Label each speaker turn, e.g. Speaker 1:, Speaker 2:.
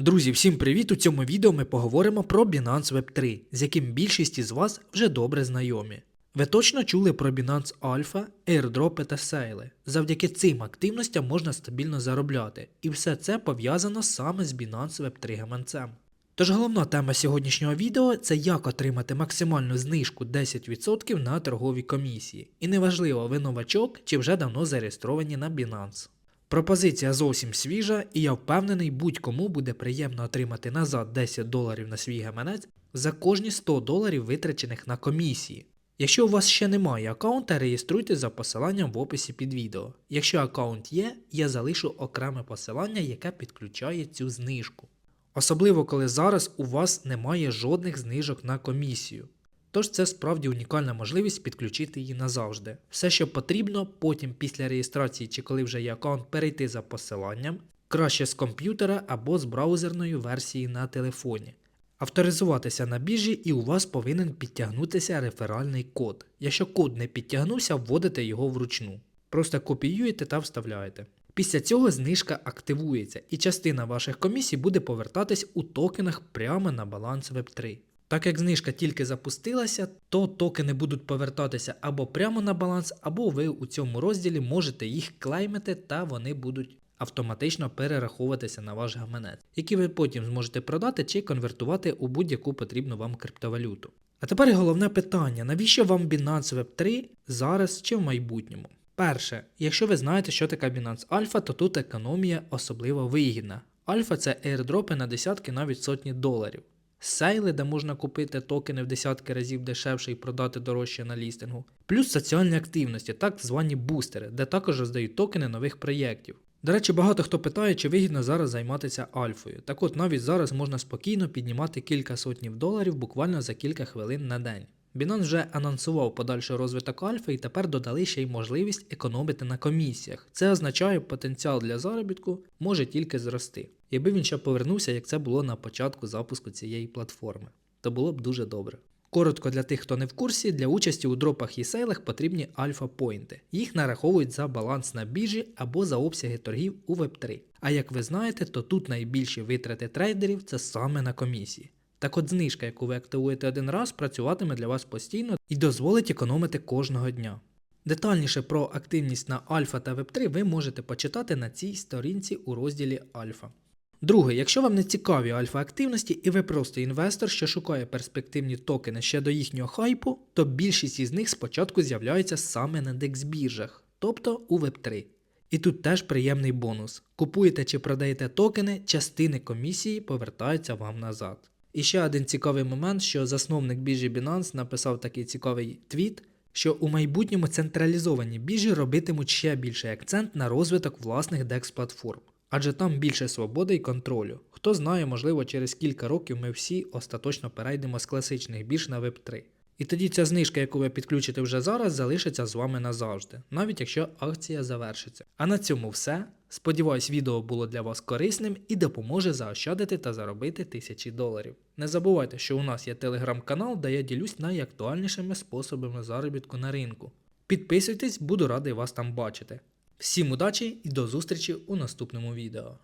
Speaker 1: Друзі, всім привіт! У цьому відео ми поговоримо про Binance Web 3, з яким більшість із вас вже добре знайомі. Ви точно чули про Binance Alpha, airdropи та сейли. Завдяки цим активностям можна стабільно заробляти, і все це пов'язано саме з Binance Web 3 гаманцем. Тож головна тема сьогоднішнього відео це як отримати максимальну знижку 10% на торгові комісії. І неважливо, ви новачок чи вже давно зареєстровані на Binance. Пропозиція зовсім свіжа, і я впевнений, будь-кому буде приємно отримати назад 10 доларів на свій гаманець за кожні 100 доларів витрачених на комісії. Якщо у вас ще немає аккаунта, реєструйте за посиланням в описі під відео. Якщо аккаунт є, я залишу окреме посилання, яке підключає цю знижку. Особливо коли зараз у вас немає жодних знижок на комісію. Тож це справді унікальна можливість підключити її назавжди. Все, що потрібно, потім після реєстрації чи коли вже є аккаунт, перейти за посиланням, краще з комп'ютера або з браузерної версії на телефоні. Авторизуватися на біржі і у вас повинен підтягнутися реферальний код. Якщо код не підтягнувся, вводите його вручну. Просто копіюєте та вставляєте. Після цього знижка активується, і частина ваших комісій буде повертатись у токенах прямо на баланс Web3. Так як знижка тільки запустилася, то токени будуть повертатися або прямо на баланс, або ви у цьому розділі можете їх клеймити та вони будуть автоматично перераховуватися на ваш гаманець, який ви потім зможете продати чи конвертувати у будь-яку потрібну вам криптовалюту. А тепер головне питання: навіщо вам Binance Web 3 зараз чи в майбутньому? Перше, якщо ви знаєте, що таке Binance Alpha, то тут економія особливо вигідна. Альфа це airdропи на десятки навіть сотні доларів. Сейли, де можна купити токени в десятки разів дешевше і продати дорожче на лістингу. Плюс соціальні активності, так звані бустери, де також роздають токени нових проєктів. До речі, багато хто питає, чи вигідно зараз займатися альфою. Так от навіть зараз можна спокійно піднімати кілька сотнів доларів буквально за кілька хвилин на день. Binance вже анонсував подальший розвиток альфа і тепер додали ще й можливість економити на комісіях. Це означає, потенціал для заробітку може тільки зрости. Якби він ще повернувся, як це було на початку запуску цієї платформи, то було б дуже добре. Коротко для тих, хто не в курсі, для участі у дропах і сейлах потрібні альфа-поінти. Їх нараховують за баланс на біржі або за обсяги торгів у Web3. А як ви знаєте, то тут найбільші витрати трейдерів це саме на комісії. Так от знижка, яку ви активуєте один раз, працюватиме для вас постійно і дозволить економити кожного дня. Детальніше про активність на Альфа та Web3 ви можете почитати на цій сторінці у розділі Альфа. Друге, якщо вам не цікаві альфа-активності і ви просто інвестор, що шукає перспективні токени ще до їхнього хайпу, то більшість із них спочатку з'являються саме на DEX біржах, тобто у Web3. І тут теж приємний бонус. Купуєте чи продаєте токени, частини комісії повертаються вам назад. І ще один цікавий момент, що засновник біржі Binance написав такий цікавий твіт, що у майбутньому централізовані біржі робитимуть ще більший акцент на розвиток власних DEX платформ. Адже там більше свободи і контролю. Хто знає, можливо, через кілька років ми всі остаточно перейдемо з класичних бірж на Web3. І тоді ця знижка, яку ви підключите вже зараз, залишиться з вами назавжди, навіть якщо акція завершиться. А на цьому все. Сподіваюсь, відео було для вас корисним і допоможе заощадити та заробити тисячі доларів. Не забувайте, що у нас є телеграм-канал, де я ділюсь найактуальнішими способами заробітку на ринку. Підписуйтесь, буду радий вас там бачити. Всім удачі і до зустрічі у наступному відео.